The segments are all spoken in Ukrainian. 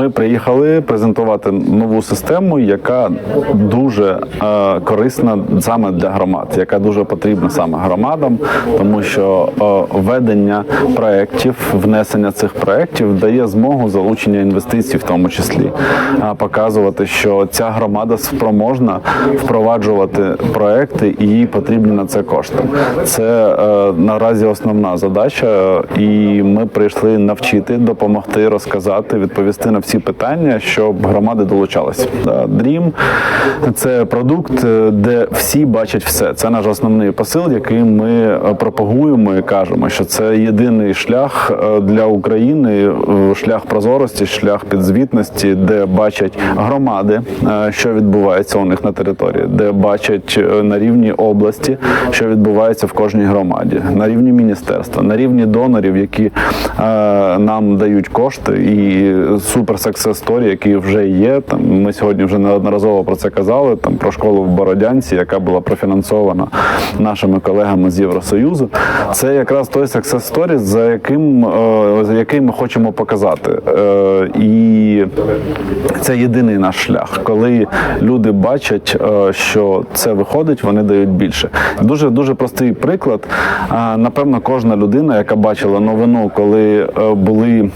Ми приїхали презентувати нову систему, яка дуже е, корисна саме для громад, яка дуже потрібна саме громадам, тому що е, ведення проєктів, внесення цих проєктів дає змогу залучення інвестицій, в тому числі, а показувати, що ця громада спроможна впроваджувати проекти і їй потрібні на це кошти. Це е, наразі основна задача, і ми прийшли навчити, допомогти, розказати, відповісти на всі питання, щоб громади долучалися. Dream – це продукт, е, де всі бачать все. Це наш основний посил, який ми е, пропагуємо і кажемо, що це єдиний шлях е, для України, шлях прозорості, шлях підзвітності, де бачать громади, що відбувається у них на території, де бачать на рівні області, що відбувається в кожній громаді, на рівні міністерства, на рівні донорів, які нам дають кошти, і супер success story, які вже є. Там ми сьогодні вже неодноразово про це казали. Там про школу в Бородянці, яка була профінансована нашими колегами з Євросоюзу. Це якраз той success story, за яким е, за який ми хочемо показати. Е, І це єдиний наш шлях, коли люди бачать, е, що це виходить, вони дають більше. Дуже дуже простий приклад. Напевно, кожна людина, яка бачила новину, коли були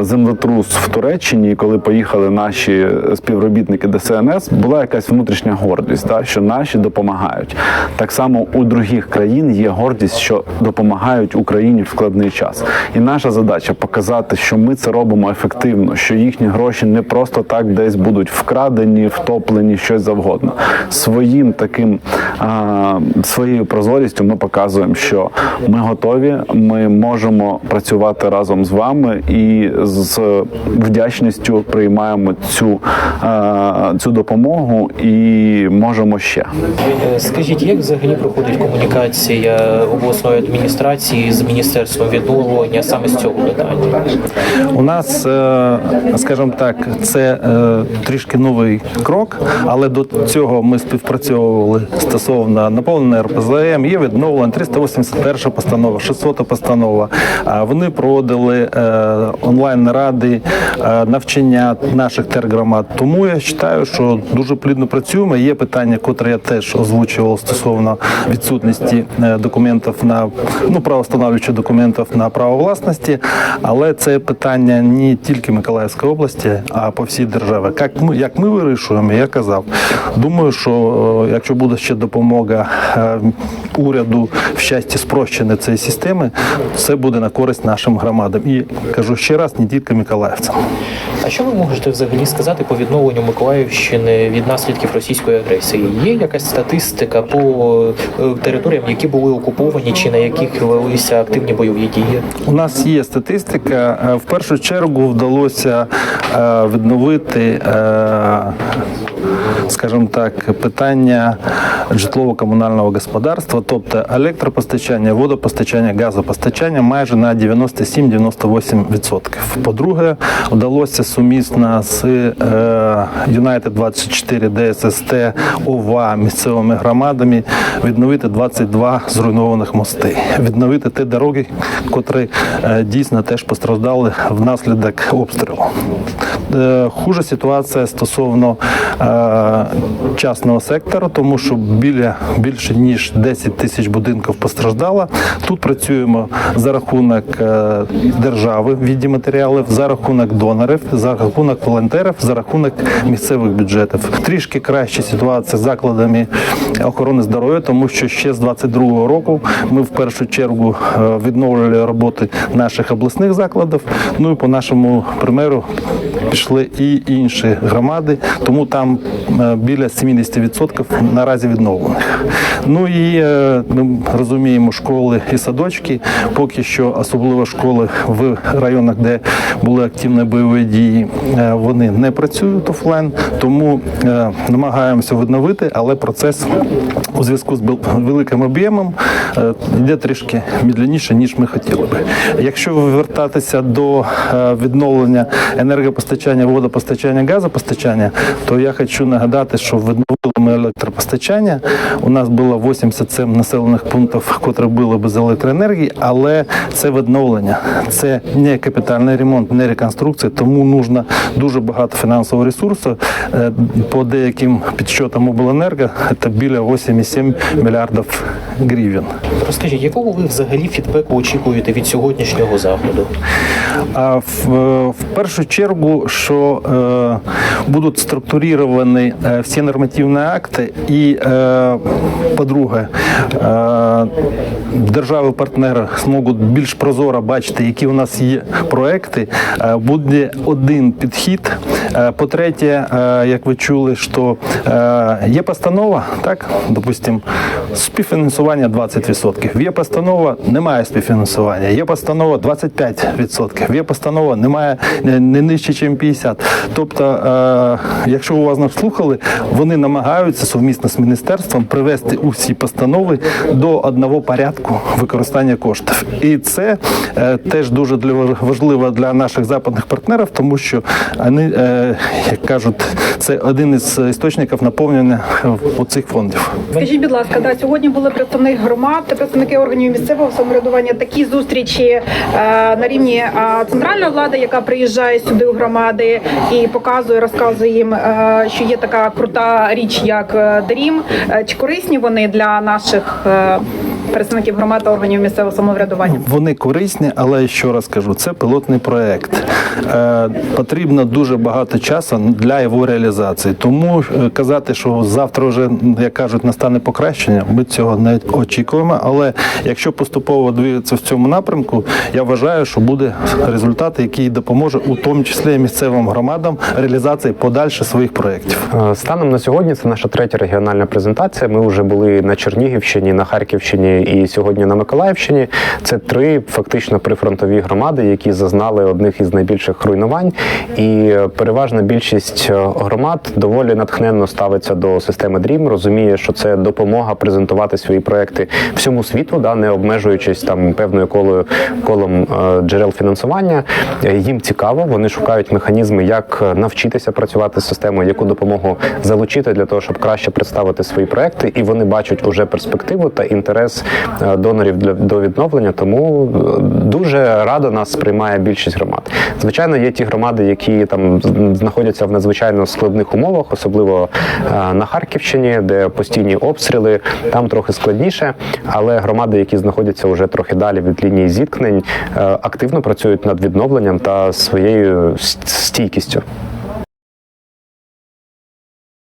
землетрус в Туреччині, і коли поїхали наші співробітники ДСНС, була якась внутрішня гордість, та, що наші допомагають. Так само у других країн є гордість, що допомагають Україні в складний час. І наша задача показати, що ми це робимо ефективно, що їхні гроші не просто так десь будуть вкрадені, втоплені, щось завгодно. Своїм таким а, своєю прозорістю ми показуємо, що ми готові, ми можемо працювати разом з вами і з вдячністю приймаємо цю, цю допомогу і можемо ще. Е, Скажіть, як взагалі проходить комунікація обласної адміністрації з міністерством відновлення саме з цього питання? У нас, е, скажімо так, це е, трішки новий крок, але до цього ми співпрацьовували стосовно наповнення РПЗМ, є відновлення 381 постанова, 600 постанова. Вони проводили е, онлайн наради, е, навчання наших тергромад. Тому я вважаю, що дуже плідно працюємо. Є питання, котре я теж озвучував стосовно відсутності е, документів на ну правостановлюючих документів на право власності, але це питання не тільки Миколаївської області, а по всій державі. Як ми як ми вирішуємо, я казав. Думаю, що е, якщо буде ще допомога е, уряду в щасті спрощення цієї системи, це буде на користь нашим громадам. І кажу ще раз, не тільки миколаївцям. А що ви можете взагалі сказати по відновленню Миколаївщини від наслідків російської агресії? Є якась статистика по е, територіям, які були окуповані, чи на яких велися активні бойові дії? У нас є статистика. Е, В першу чергу вдалося е, відновити, скажімо так, питання житлово-комунального господарства, тобто електропостачання, водопостачання, газопостачання майже на 97-98%. По-друге, вдалося сумісно з Юнайтед United 24 ДССТ ОВА місцевими громадами відновити 22 зруйнованих мости, відновити ті дороги, котрі е, дійсно теж постраждали внаслідок обстрілу. Е, Хуже ситуація стосовно е, частного сектору, тому що біля більше ніж 10 тисяч будинків постраждало. Тут працюємо за рахунок е, держави в віді матеріалів, за рахунок донорів, за рахунок волонтерів, за рахунок місцевих бюджетів. Трішки краща ситуація з закладами охорони здоров'я, тому що ще з 22-го року ми в першу чергу відновлювали роботи наших обласних закладів. Ну і по нашому примеру пішли і інші громади, тому там е, біля 70% наразі відновлених. Ну і е, ми розуміємо, школи і садочки, поки що особливо школи в районах, де були активні бойові дії, е, вони не працюють офлайн, тому намагаємося відновити, але процес у зв'язку з великим об'ємом йде трішки медленніше, ніж ми хотіли би. Якщо вертатися до відновлення енергопостачання, електропостачання, водопостачання, газопостачання, то я хочу нагадати, що відновили ми електропостачання. У нас було 87 населених пунктів, котрі були без електроенергії, але це відновлення, це не капітальний ремонт, не реконструкція, тому нужно дуже багато фінансового ресурсу. Е, По деяким підсчетам обленерго це біля 8,7 мільярдів гривень. Розкажіть, якого ви взагалі фідбеку очікуєте від сьогоднішнього заходу? А в, в першу чергу, що е, будуть структуровані е, всі нормативні акти, і е, по-друге, е, держави-партнери зможуть більш прозоро бачити, які у нас є проекти. Е, буде один підхід. Е, по-третє, е, як ви чули, що е, є постанова, так, допустимо, співфінансування 20%. Є постанова, немає співфінансування. Є постанова 25%. Є постанова, немає не, не нижче, ніж 50%. Тобто, е, якщо уважно слухали, вони намагаються совмісно з міністерством привести усі постанови до одного порядку використання коштів. І це е, теж дуже для, важливо для наших западних партнерів, тому що вони, е, як кажуть, це один із істочників наповнення е, цих фондів. Скажіть, будь ласка, да, сьогодні були представники громад, представники органів місцевого самоврядування. Такі зустрічі е, на рівні е, центральної влади, яка приїжджає сюди у громади і показує, розказує їм, що є така крута річ, як Дрім. Чи корисні вони для наших представників громад та органів місцевого самоврядування? Вони корисні, але ще раз кажу, це пілотний проект. Е, потрібно дуже багато часу для його реалізації. Тому е, казати, що завтра вже, як кажуть, настане покращення, ми цього не очікуємо. Але якщо поступово двигатися в цьому напрямку, я вважаю, що буде результат, який допоможе у тому числі місцевим громадам реалізації подальше своїх проєктів. Е, Станом на сьогодні це наша третя регіональна презентація. Ми вже були на Чернігівщині, на Харківщині і сьогодні на Миколаївщині. Це три фактично прифронтові громади, які зазнали одних із найбільших руйнувань. І переважна більшість е, громад доволі натхненно ставиться до системи DREAM, розуміє, що це допомога презентувати свої проекти всьому світу, да, не обмежуючись там певною колою колом е, джерел фінансування. Е, Їм цікаво, вони шукають механізми, як навчитися працювати з системою, яку допомогу залучити для того, щоб краще представити свої проекти, і вони бачать уже перспективу та інтерес донорів для до відновлення. Тому е, дуже радо нас сприймає більшість громад. Звичайно, є ті громади, які там знаходяться в надзвичайно складних умовах, особливо е, на Харківщині, де постійні обстріли, там трохи складніше. Але громади, які знаходяться вже трохи далі від лінії зіткнень, е, активно працюють над відновленням та своєю стійкістю.